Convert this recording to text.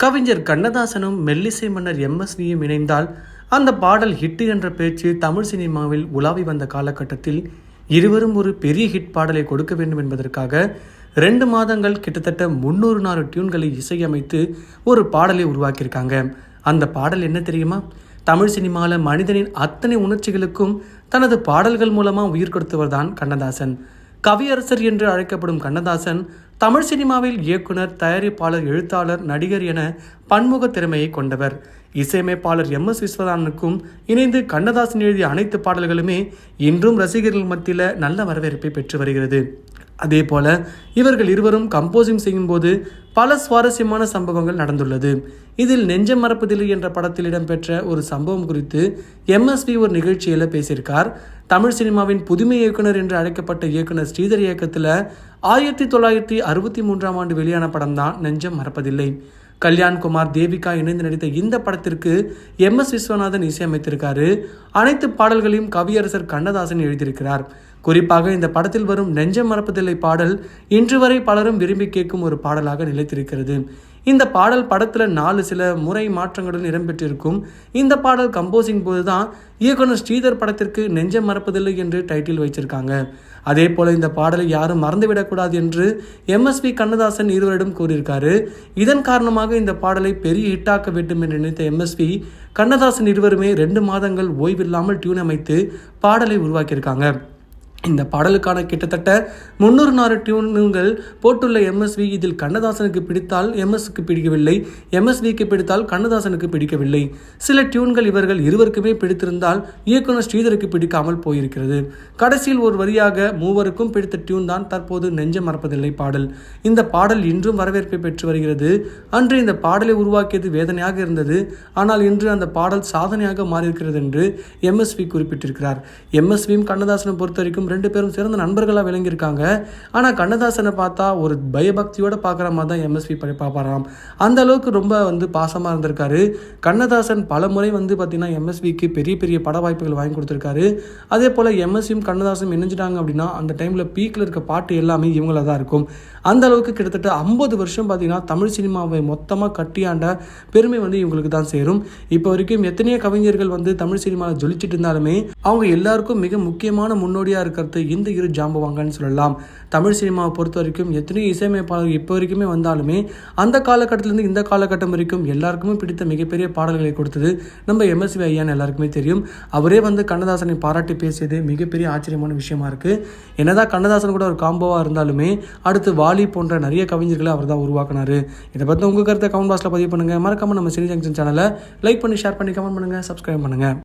கவிஞர் கண்ணதாசனும் மெல்லிசை மன்னர் எம்எஸ்வியும் இணைந்தால் அந்த பாடல் ஹிட் என்ற பேச்சு தமிழ் சினிமாவில் உலாவி வந்த காலகட்டத்தில் இருவரும் ஒரு பெரிய ஹிட் பாடலை கொடுக்க வேண்டும் என்பதற்காக ரெண்டு மாதங்கள் கிட்டத்தட்ட முன்னூறு நாலு டியூன்களை இசையமைத்து ஒரு பாடலை உருவாக்கியிருக்காங்க. அந்த பாடல் என்ன தெரியுமா? தமிழ் சினிமாவில் மனிதனின் அத்தனை உணர்ச்சிகளுக்கும் தனது பாடல்கள் மூலமாக உயிர் கொடுத்தவர் தான் கண்ணதாசன். கவியரசர் என்று அழைக்கப்படும் கண்ணதாசன் தமிழ் சினிமாவில் இயக்குனர் தயாரிப்பாளர் எழுத்தாளர் நடிகர் என பன்முக திறமையை கொண்டவர். இசையமைப்பாளர் எம். எஸ். விஸ்வநாதனுக்கும் இணைந்து கண்ணதாசன் எழுதிய அனைத்து பாடல்களுமே இன்றும் ரசிகர்கள் மத்தியில் நல்ல வரவேற்பை பெற்று வருகிறது. அதே போல இவர்கள் இருவரும் கம்போசிங் செய்யும்போது பல சுவாரஸ்யமான சம்பவங்கள் நடந்துள்ளது. இதில் நெஞ்சம் மறப்பதில்லை என்ற படத்தில் இடம்பெற்ற ஒரு சம்பவம் குறித்து எம்எஸ்பி ஒரு நிகழ்ச்சியில் பேசியிருக்கார். தமிழ் சினிமாவின் புதுமை இயக்குனர் என்று அழைக்கப்பட்ட இயக்குனர் ஸ்ரீதர் இயக்கத்தில் ஆயிரத்தி தொள்ளாயிரத்தி அறுபத்தி மூன்றாம் ஆண்டு வெளியான படம் தான் நெஞ்சம் மறப்பதில்லை. கல்யாண்குமார் தேவிகா இணைந்து நடித்த இந்த படத்திற்கு எம் எஸ் விஸ்வநாதன் இசையமைத்திருக்காரு. அனைத்து பாடல்களையும் கவியரசர் கண்ணதாசன் எழுதியிருக்கிறார். குறிப்பாக இந்த படத்தில் வரும் நெஞ்சம் மறப்பதில்லை பாடல் இன்று வரை பலரும் விரும்பி கேட்கும் ஒரு பாடலாக நிலைத்திருக்கிறது. இந்த பாடல் படத்தில் நாலு சில முறை மாற்றங்களுடன் இடம்பெற்றிருக்கும். இந்த பாடல் கம்போசிங் போது தான் இயக்குனர் ஸ்ரீதர் படத்திற்கு நெஞ்சம் மறப்பதில்லை என்று டைட்டில் வைச்சிருக்காங்க அதே போல் இந்த பாடலை யாரும் மறந்துவிடக்கூடாது என்று எம்எஸ்பி கண்ணதாசன் இருவரிடம் கூறியிருக்காரு. இதன் காரணமாக இந்த பாடலை பெரிய ஹிட்டாக்க வேண்டும் என்று நினைத்த எம்எஸ்பி கண்ணதாசன் இருவருமே ரெண்டு மாதங்கள் ஓய்வில்லாமல் டியூன் அமைத்து பாடலை உருவாக்கியிருக்காங்க. இந்த பாடலுக்கான கிட்டத்தட்ட முன்னூறு நாறு டியூனுங்கள் போட்டுள்ள எம்எஸ்வி இதில் கண்ணதாசனுக்கு பிடித்தால் எம்எஸ்க்கு பிடிக்கவில்லை எம்எஸ்விக்கு பிடித்தால் கண்ணதாசனுக்கு பிடிக்கவில்லை. சில டியூன்கள் இவர்கள் இருவருக்குமே பிடித்திருந்தால் இயக்குனர் ஸ்ரீதருக்கு பிடிக்காமல் போயிருக்கிறது. கடைசியில் ஒரு வரியாக மூவருக்கும் பிடித்த டியூன் தான் தற்போது நெஞ்சம் மறப்பதில்லை பாடல். இந்த பாடல் இன்றும் வரவேற்பை பெற்று வருகிறது. அன்று இந்த பாடலை உருவாக்கியது வேதனையாக இருந்தது. ஆனால் இன்று அந்த பாடல் சாதனையாக மாறியிருக்கிறது என்று எம்எஸ்வி குறிப்பிட்டிருக்கிறார். எம்எஸ்வியும் கண்ணதாசனை பொறுத்த வரைக்கும் ரெண்டு பேரும் சிறந்த நண்பர்களாக விளங்கியிருக்காங்க. ஆனால் கண்ணதாசனை பார்த்தா ஒரு பயபக்தியோடு பார்க்குற மாதிரி தான் எம்எஸ்பி படி பார்ப்பாராம். அந்த அளவுக்கு ரொம்ப வந்து பாசமாக இருந்திருக்காரு. கண்ணதாசன் பல முறை வந்து பார்த்திங்கன்னா எம்எஸ்விக்கு பெரிய பெரிய பட வாய்ப்புகள் வாங்கி கொடுத்துருக்காரு. அதே போல் எம்எஸ்வியும் கண்ணதாசனும் இணைஞ்சிட்டாங்க அப்படின்னா அந்த டைமில் பீக்கில் இருக்க பாட்டு எல்லாமே இவங்கள தான் இருக்கும். அந்த அளவுக்கு கிட்டத்தட்ட ஐம்பது வருஷம் பார்த்திங்கன்னா தமிழ் சினிமாவை மொத்தமாக கட்டியாண்ட பெருமை வந்து இவங்களுக்கு தான் சேரும். இப்போ வரைக்கும் எத்தனையோ கவிஞர்கள் வந்து தமிழ் சினிமாவில் ஜொலிச்சிட்டு இருந்தாலுமே அவங்க எல்லாருக்கும் மிக முக்கியமான முன்னோடியாக இருக்கிறது இந்த இரு ஜாம்பவாங்கன்னு சொல்லலாம். தமிழ் சினிமாவை பொறுத்த வரைக்கும் எத்தனையோ இசையமைப்பாளர்கள் இப்போ வரைக்குமே வந்தாலுமே அந்த காலகட்டத்திலேருந்து இந்த காலகட்டம் வரைக்கும் எல்லாருக்குமே பிடித்த மிகப்பெரிய பாடல்களை கொடுத்தது நம்ம எம்எஸ்வி ஐயான்னு எல்லாருக்குமே தெரியும். அவரே வந்து கண்ணதாசனை பாராட்டி பேசியது மிகப்பெரிய ஆச்சரியமான விஷயமா இருக்கு. என்னதான் கண்ணதாசன் கூட ஒரு காம்போவாக இருந்தாலுமே அடுத்து வாலி போன்ற நிறைய கவிஞர்களை அவர் தான் உருவாக்குனாரு. இதை பற்றி உங்கள் கருத்தை கமெண்ட் பாக்ஸில் பதிவு பண்ணுங்கள் மறக்காம நம்ம சினி ஜங்ஷன் சேனலை லைக் பண்ணி ஷேர் பண்ணி கமெண்ட் பண்ணுங்கள் சப்ஸ்கிரைப் பண்ணுங்கள்